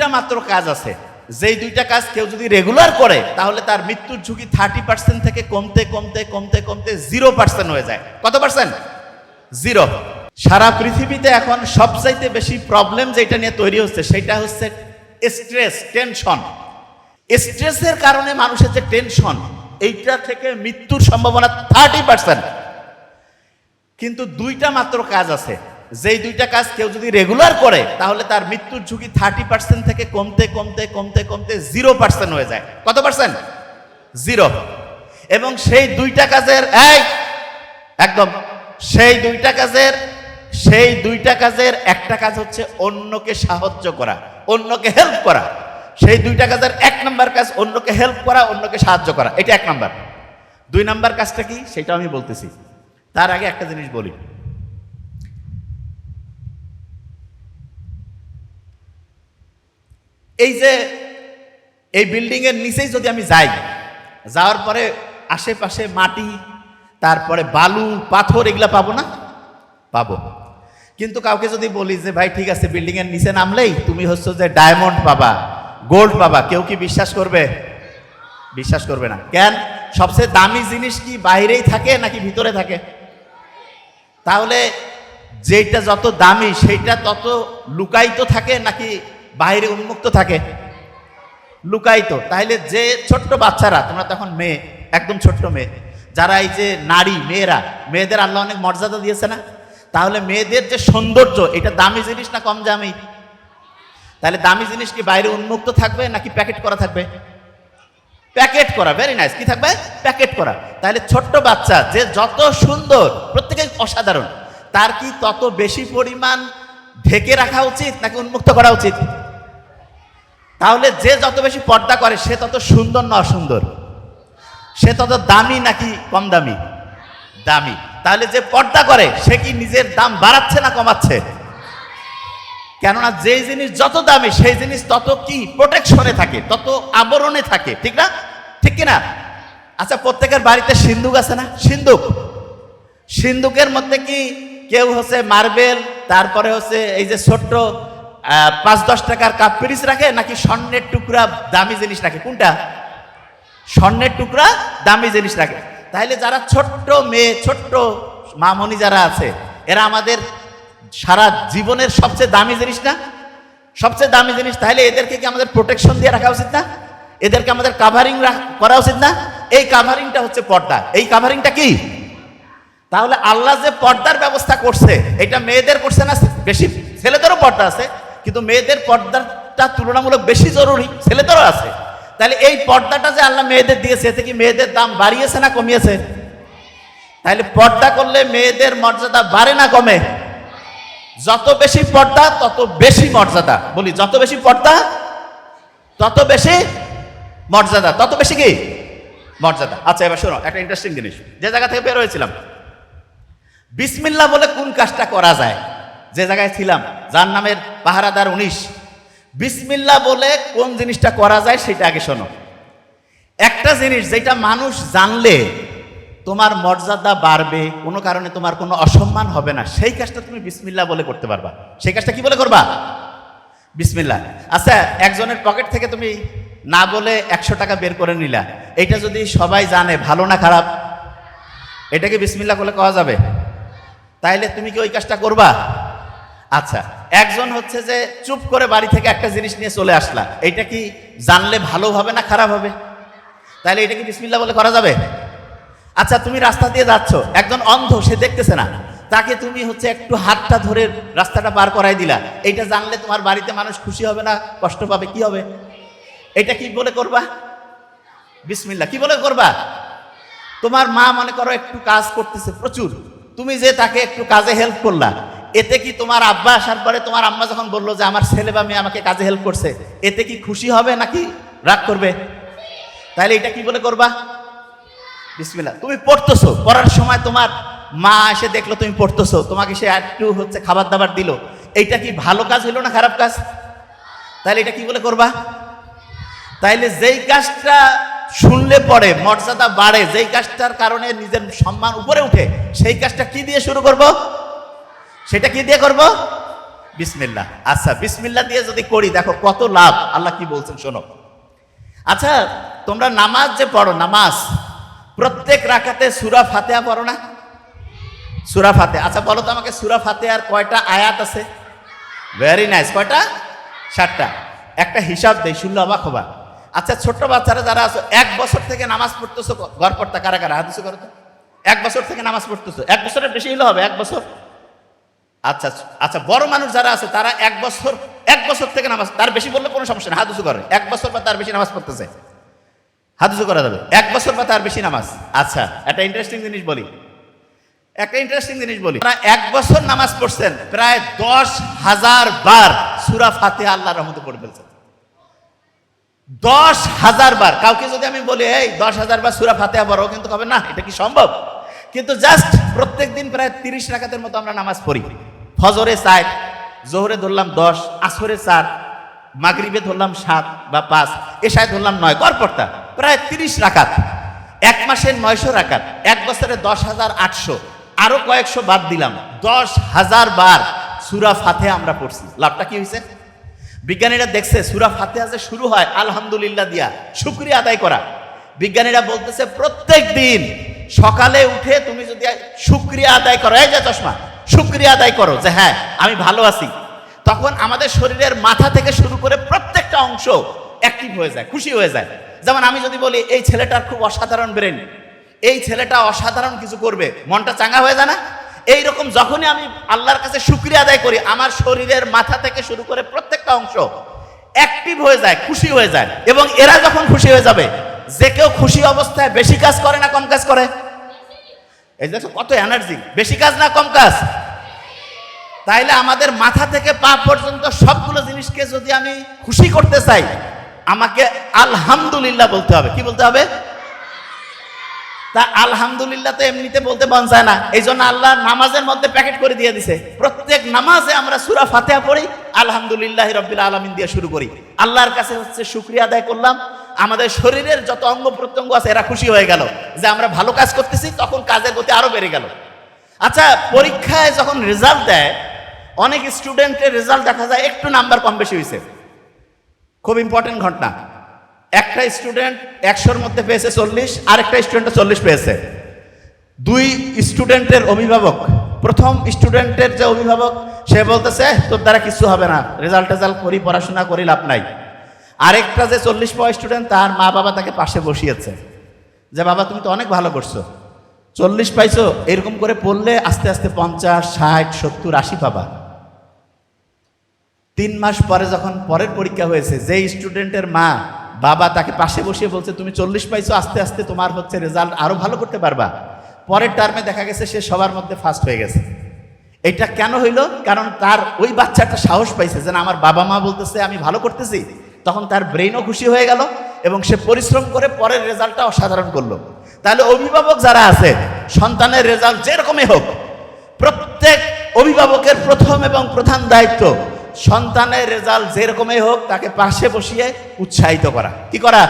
দুইটা মাত্র কাজ আছে। যেই দুইটা কাজ কেউ যদি রেগুলার করে, তাহলে তার মৃত্যুর ঝুঁকি থার্টি পার্সেন্ট থেকে কমতে কমতে কমতে কমতে জিরো পার্সেন্ট হয়ে যায়। কত পার্সেন্ট জিরো সারা পৃথিবীতে এখন সবচাইতে বেশি প্রবলেম যেটা নিয়ে তৈরি হচ্ছে, সেটা হচ্ছে স্ট্রেস টেনশন স্ট্রেসের কারণে মানুষের যে টেনশন এইটা থেকে মৃত্যুর সম্ভাবনা থার্টি পার্সেন্ট কিন্তু দুইটা মাত্র কাজ আছে। যেই দুইটা কাজ কেউ যদি রেগুলার করে, তাহলে তার মৃত্যুর ঝুঁকি থার্টি পার্সেন্ট থেকে কমতে কমতে কমতে কমতে জিরো পার্সেন্ট হয়ে যায়। কত পার্সেন্ট জিরো এবং সেই দুইটা কাজের, এই, একদম, সেই দুইটা কাজের, সেই দুইটা কাজের একটা কাজ হচ্ছে অন্যকে সাহায্য করা, অন্যকে হেল্প করা। সেই দুইটা কাজের এক নাম্বার কাজ অন্যকে হেল্প করা, অন্যকে সাহায্য করা। এটা এক নাম্বার। দুই নাম্বার কাজটা কি? সেটা আমি বলতেছি। তার আগে একটা জিনিস বলি। এই যে, এই বিল্ডিং এর নিচেই যদি আমি যাই, যাওয়ার পরে আশেপাশে মাটি, তারপরে বালু, পাথর এগুলা পাবো না? পাবো। কিন্তু কাউকে যদি বলি যে, ভাই, ঠিক আছে বিল্ডিং এর নিচে নামলেই তুমি হচ্ছে যে ডায়মন্ড পাবা গোল্ড পাবা। কেউ কি বিশ্বাস করবে? বিশ্বাস করবে না। কেন? সবচেয়ে দামি জিনিস কি বাইরেই থাকে নাকি ভিতরে থাকে? তাহলে যেটা যত দামি, সেইটা তত লুকায়িত থাকে নাকি বাইরে উন্মুক্ত থাকে। লুকায়িত। তাহলে যে ছোট্ট বাচ্চারা, তোমরা তখন মেয়ে, একদম ছোট্ট মেয়ে, যারা এই যে নারী, মেয়েরা, মেয়েদের আল্লাহ অনেক মর্যাদা দিয়েছে না? তাহলে মেয়েদের যে সৌন্দর্য, এটা দামি জিনিস না কম দামি? তাহলে দামি জিনিস কি বাইরে উন্মুক্ত থাকবে নাকি প্যাকেট করা থাকবে? প্যাকেট করা ভেরি নাইস কি থাকবে? প্যাকেট করা। তাহলে ছোট্ট বাচ্চা যে যত সুন্দর প্রত্যেকে অসাধারণ, তার কি তত বেশি পরিমাণ ঢেকে রাখা উচিত নাকি উন্মুক্ত করা উচিত? তাহলে যে যত বেশি পর্দা করে, সে তত সুন্দর না অসুন্দর? সে তত দামি নাকি কম দামি? দামি। তাহলে যে পর্দা করে, সে কি নিজের দাম বাড়াচ্ছে না কমাচ্ছে? কেননা যেই জিনিস যত দামি, সেই জিনিস তত কি? প্রোটেকশনে থাকে, তত আবরণে থাকে, ঠিক না? ঠিক কি না আচ্ছা প্রত্যেকের বাড়িতে সিন্দুক আছে না? সিন্দুক সিন্দুকের মধ্যে কি কেউ হচ্ছে মার্বেল, তারপরে হচ্ছে এই যে ছোট্ট পাঁচ দশ টাকার কাপ পিরিচ রাখে নাকি স্বর্ণের টুকরা দামি জিনিস রাখে? কোনটা? স্বর্ণের টুকরা দামি জিনিস রাখে। তাহলে যারা ছোট্ট মেয়ে, ছোট্ট মামনি যারা আছে, এরা আমাদের সারা জীবনের সবচেয়ে দামি জিনিস না? সবচেয়ে দামি জিনিস তাহলে এদেরকে কি আমাদের প্রোটেকশন দিয়ে রাখা উচিত না? এদেরকে আমাদের কাভারিং করা উচিত না? এই কাভারিংটা হচ্ছে পর্দা। এই কাভারিংটা কি? তাহলে আল্লাহ যে পর্দার ব্যবস্থা করছে, এটা মেয়েদের করছে না বেশি? ছেলেদেরও পর্দা আছে। কিন্তু মেয়েদের পর্দাটা তুলনামূলক বেশি জরুরি, ছেলেদেরও আছে। তাহলে এই পর্দাটা যে আল্লাহ মেয়েদের দিয়েছে, এতে কি মেয়েদের দাম বাড়িয়েছে না কমিয়েছে? তাহলে পর্দা করলে মেয়েদের মর্যাদা বাড়ে না কমে? যত বেশি পর্দা, তত বেশি মর্যাদা। বলি, যত বেশি পর্দা, তত বেশি মর্যাদা। তত বেশি কি? মর্যাদা। আচ্ছা এবার শোনো, একটা ইন্টারেস্টিং জিনিস। যে জায়গা থেকে বের হয়েছিলাম। বিসমিল্লা বলে কোন কাজটা করা যায়? যে জায়গায় ছিলাম, যার নামের পাহারাদার উনিশ। বিসমিল্লা বলে কোন জিনিসটা করা যায় সেটা আগে শোনো। একটা জিনিস যেটা মানুষ জানলে তোমার মর্যাদা বাড়বে, কোনো কারণে তোমার কোনো অসম্মান হবে না, সেই কাজটা তুমি বিসমিল্লা বলে করতে পারবা। সেই কাজটা কি বলে করবা? বিসমিল্লা আচ্ছা একজনের পকেট থেকে তুমি না বলে একশো টাকা বের করে নিলা। এটা যদি সবাই জানে, ভালো না খারাপ? এটাকে বিসমিল্লা বলে কওয়া যাবে? তাইলে তুমি কি ওই কাজটা করবা? আচ্ছা একজন হচ্ছে যে চুপ করে বাড়ি থেকে একটা জিনিস নিয়ে চলে আসলা, এইটা কি জানলে ভালো হবে না খারাপ হবে? তাহলে এটা কি বিসমিল্লা বলে করা যাবে? আচ্ছা তুমি রাস্তা দিয়ে যাচ্ছ, একজন অন্ধ, সে দেখতেছে না। তাকে তুমি হচ্ছে একটু হাতটা ধরে রাস্তাটা পার করাই দিলা, এইটা জানলে তোমার বাড়িতে মানুষ খুশি হবে না, কষ্ট পাবে, কি হবে? এটা কি বলে করবা? বিসমিল্লা কি বলে করবা? তোমার মা মনে করো একটু কাজ করতেছে, প্রচুর। তুমি যে তাকে একটু কাজে হেল্প করলা এতে কি তোমার আব্বা আসার পরে তোমার আম্মা যখন বলল যে আমার ছেলে বা মেয়ে আমাকে কাজে হেল্প করছে, এতে কি খুশি হবে নাকি রাগ করবে? তাহলে এটা কি বলে করবা? বিসমিল্লাহ। তুমি পড়তেছো, পড়ার সময় তোমার মা এসে দেখল তুমি পড়তেছো, তোমাকে সে একটু হচ্ছে খাবার দাবার দিল। এইটা কি ভালো কাজ হলো না খারাপ কাজ? তাহলে এটা কি বলে করবা? তাইলে যেই কাজটা শুনলে পরে মর্যাদা বাড়ে, যেই কাজটার কারণে নিজের সম্মান উপরে উঠে, সেই কাজটা কি দিয়ে শুরু করব? সেটা কি দিয়ে করব? বিসমিল্লাহ। আচ্ছা বিসমিল্লাহ দিয়ে যদি করি, দেখো কত লাভ। আল্লাহ কি বলছেন, শোনো। আচ্ছা তোমরা নামাজ যে পড়ো, নামাজ, প্রত্যেক রাখাতে সুরা ফাতেহা পড়ো না? সুরা ফাতে আচ্ছা বলো তো আমাকে, সুরা ফাতেহার কয়টা আয়াত আছে? ভেরি নাইস কয়টা? ষাটটা একটা হিসাব দেই, শুনলে অবাক হবা। আচ্ছা ছোট্ট বাচ্চারা যারা আছো, এক বছর থেকে নামাজ পড়তেছো, ঘর পড়তা কারা কারা? হাদিসে করো তো। এক বছর থেকে নামাজ পড়তেছো। এক বছরের বেশি হলে হবে, এক বছর? আচ্ছা আচ্ছা বড় মানুষ যারা আছে, তারা এক বছর এক বছর থেকে নামাজ, তার বেশি বললে কোনো সমস্যা হাত উঁচু করে। এক বছর বা তার বেশি নামাজ পড়তেছে। হাত করা যাবে। এক বছর বা তার বেশি নামাজ। আচ্ছা একটা ইন্টারেস্টিং জিনিস বলি। একটা ইন্টারেস্টিং জিনিস বলি। তারা এক বছর নামাজ পড়ছেন, প্রায় দশ হাজার বার সুরা ফাতে আল্লাহ রহমতে পড়ে ফেলছেন। দশ হাজার বার। কাউকে যদি আমি বলি, এই, দশ হাজার বার সুরা ফাতেহা পড়ো, কিন্তু হবে না, এটা কি সম্ভব? কিন্তু জাস্ট প্রত্যেক দিন প্রায় তিরিশ রাকাতের মতো আমরা নামাজ পড়ি। ফজরে চার, জোহরে ধরলাম দশ, আসরে চার, মাগরিবে ধরলাম সাত বা পাঁচ, এশায় ধরলাম নয়, গড়পড়তা, প্রায় তিরিশ রাকাত। এক মাসের নয়শো রাকাত, এক বছরে দশ হাজার আটশো, আরও কয়েকশো বাদ দিলাম, দশ হাজার বার সুরা ফাতে আমরা পড়ছি। লাভটা কি হয়েছে বিজ্ঞানীরা দেখছে সুরা ফাতেহা যে শুরু হয়, আলহামদুলিল্লাহ দিয়া, শুক্রিয়া আদায় করা। বিজ্ঞানীরা বলতেছে, প্রত্যেক দিন সকালে উঠে তুমি যদি শুক্রিয়া আদায় করো, এই যে চশমা শুক্রিয়া আদায় করো যে হ্যাঁ আমি ভালো আছি। তখন আমাদের শরীরের মাথা থেকে শুরু করে প্রত্যেকটা অংশ অ্যাক্টিভ হয়ে যায়, খুশি হয়ে যায়। যেমন আমি যদি বলি, এই ছেলেটার খুব অসাধারণ ব্রেন এই ছেলেটা অসাধারণ কিছু করবে। মনটা চাঙ্গা হয়ে যায় না? এইরকম যখনই আমি আল্লাহর কাছে শুক্রিয়া আদায় করি, আমার শরীরের মাথা থেকে শুরু করে প্রত্যেকটা অংশ অ্যাক্টিভ হয়ে যায়, খুশি হয়ে যায়। এবং এরা যখন খুশি হয়ে যাবে, যে কেউ খুশি অবস্থায় বেশি কাজ করে না কম কাজ করে? এই দেখো কত এনার্জি বেশি কাজ না কম কাজ? তাইলে আমাদের মাথা থেকে পা পর্যন্ত সবগুলো জিনিসকে যদি আমি খুশি করতে চাই, আমাকে আলহামদুলিল্লাহ বলতে হবে। কি বলতে হবে? তা আলহামদুলিল্লাহ তো এমনিতে বলতে মন চায় না। এই জন্য আল্লাহ নামাজের মধ্যে প্যাকেট করে দিয়ে দিছে। প্রত্যেক নামাজে আমরা সুরা ফাতেহা পড়ি, আলহামদুলিল্লাহ রব্বিল আলমিন দিয়ে শুরু করি। আল্লাহর কাছে হচ্ছে শুক্রিয়া আদায় করলাম। আমাদের শরীরের যত অঙ্গ প্রত্যঙ্গ আছে, এরা খুশি হয়ে গেল। যে আমরা ভালো কাজ করতেছি, তখন কাজের গতি আরও বেড়ে গেল। আচ্ছা পরীক্ষায় যখন রেজাল্ট দেয়, অনেক স্টুডেন্টের রেজাল্ট দেখা যায় একটু নাম্বার কম বেশি হয়েছে খুব ইম্পর্টেন্ট ঘটনা। একটা স্টুডেন্ট একশোর মধ্যে পেয়েছে চল্লিশ, আরেকটা স্টুডেন্ট চল্লিশ পেয়েছে। দুই স্টুডেন্টের অভিভাবক, প্রথম স্টুডেন্টের যে অভিভাবক, সে বলতেছে, তোর দ্বারা কিছু হবে না। রেজাল্ট টেজাল্ট করি, পড়াশোনা করি, লাভ নাই। আরেকটা যে চল্লিশ পাওয়া স্টুডেন্ট তার মা বাবা তাকে পাশে বসিয়েছে। যে বাবা, তুমি তো অনেক ভালো করছ। চল্লিশ পাইছো, এরকম করে পড়লে আস্তে আস্তে পঞ্চাশ, ষাট, সত্তর, আশি পাবা। তিন মাস পরে যখন পরের পরীক্ষা হয়েছে যে স্টুডেন্টের মা বাবা তাকে পাশে বসিয়ে বলছে, তুমি চল্লিশ পাইছো, আস্তে আস্তে তোমার হচ্ছে রেজাল্ট আরও ভালো করতে পারবা। পরের টার্মে দেখা গেছে, সে সবার মধ্যে ফার্স্ট হয়ে গেছে। এটা কেন হইল? কারণ তার ওই বাচ্চাটা সাহস পাইছে যে না, আমার বাবা মা বলতেছে, আমি ভালো করতেছি। তখন তার ব্রেইনও খুশি হয়ে গেল এবং সে পরিশ্রম করে পরের রেজাল্টটা অসাধারণ করল। তাহলে অভিভাবক যারা আছে, সন্তানের রেজাল্ট যেরকমই হোক, প্রত্যেক অভিভাবকের প্রথম এবং প্রধান দায়িত্ব সন্তানের রেজাল্ট যেরকমই হোক, তাকে পাশে বসিয়ে উৎসাহিত করা। কি করা?